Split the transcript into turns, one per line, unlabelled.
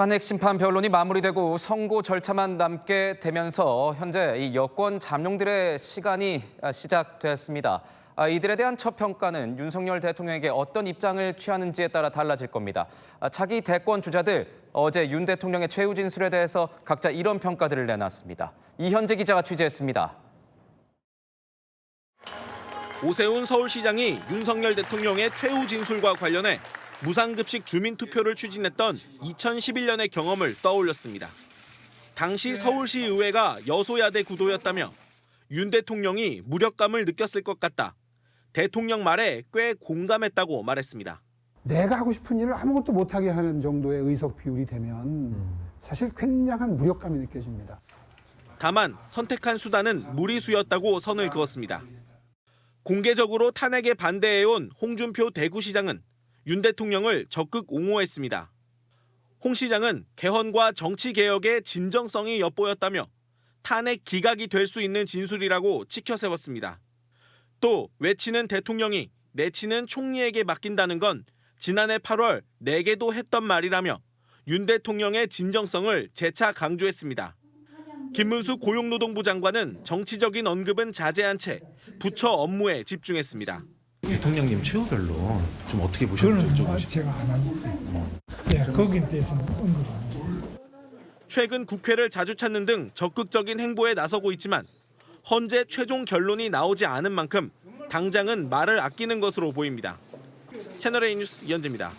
탄핵 심판 변론이 마무리되고 선고 절차만 남게 되면서 현재 이 여권 잠룡들의 시간이 아, 시작됐습니다. 아, 이들에 대한 첫 평가는 윤석열 대통령에게 어떤 입장을 취하는지에 따라 달라질 겁니다. 아, 차기 대권 주자들 어제 윤 대통령의 최후 진술에 대해서 각자 이런 평가들을 내놨습니다. 이현재 기자가 취재했습니다.
오세훈 서울시장이 윤석열 대통령의 최후 진술과 관련해 무상급식 주민투표를 추진했던 2011년의 경험을 떠올렸습니다. 당시 서울시 의회가 여소야대 구도였다며 윤 대통령이 무력감을 느꼈을 것 같다. 대통령 말에 꽤 공감했다고 말했습니다.
내가 하고 싶은 일을 아무것도 못하게 하는 정도의 의석 비율이 되면 사실 굉장한 무력감이 느껴집니다.
다만 선택한 수단은 무리수였다고 선을 그었습니다. 공개적으로 탄핵에 반대해온 홍준표 대구시장은 윤 대통령을 적극 옹호했습니다. 홍 시장은 개헌과 정치 개혁의 진정성이 엿보였다며 탄핵 기각이 될 수 있는 진술이라고 치켜 세웠습니다. 또 외치는 대통령이 내치는 총리에게 맡긴다는 건 지난해 8월 내게도 했던 말이라며 윤 대통령의 진정성을 재차 강조했습니다. 김문수 고용노동부 장관은 정치적인 언급은 자제한 채 부처 업무에 집중했습니다.
대통령님 최후별로 좀 어떻게 보셨는지
뭐
여쭤보시
제가 안 하고 예, 거기에 대해서는 언급을.
최근 국회를 자주 찾는 등 적극적인 행보에 나서고 있지만 헌재 최종 결론이 나오지 않은 만큼 당장은 말을 아끼는 것으로 보입니다. 채널A 뉴스 이현재입니다.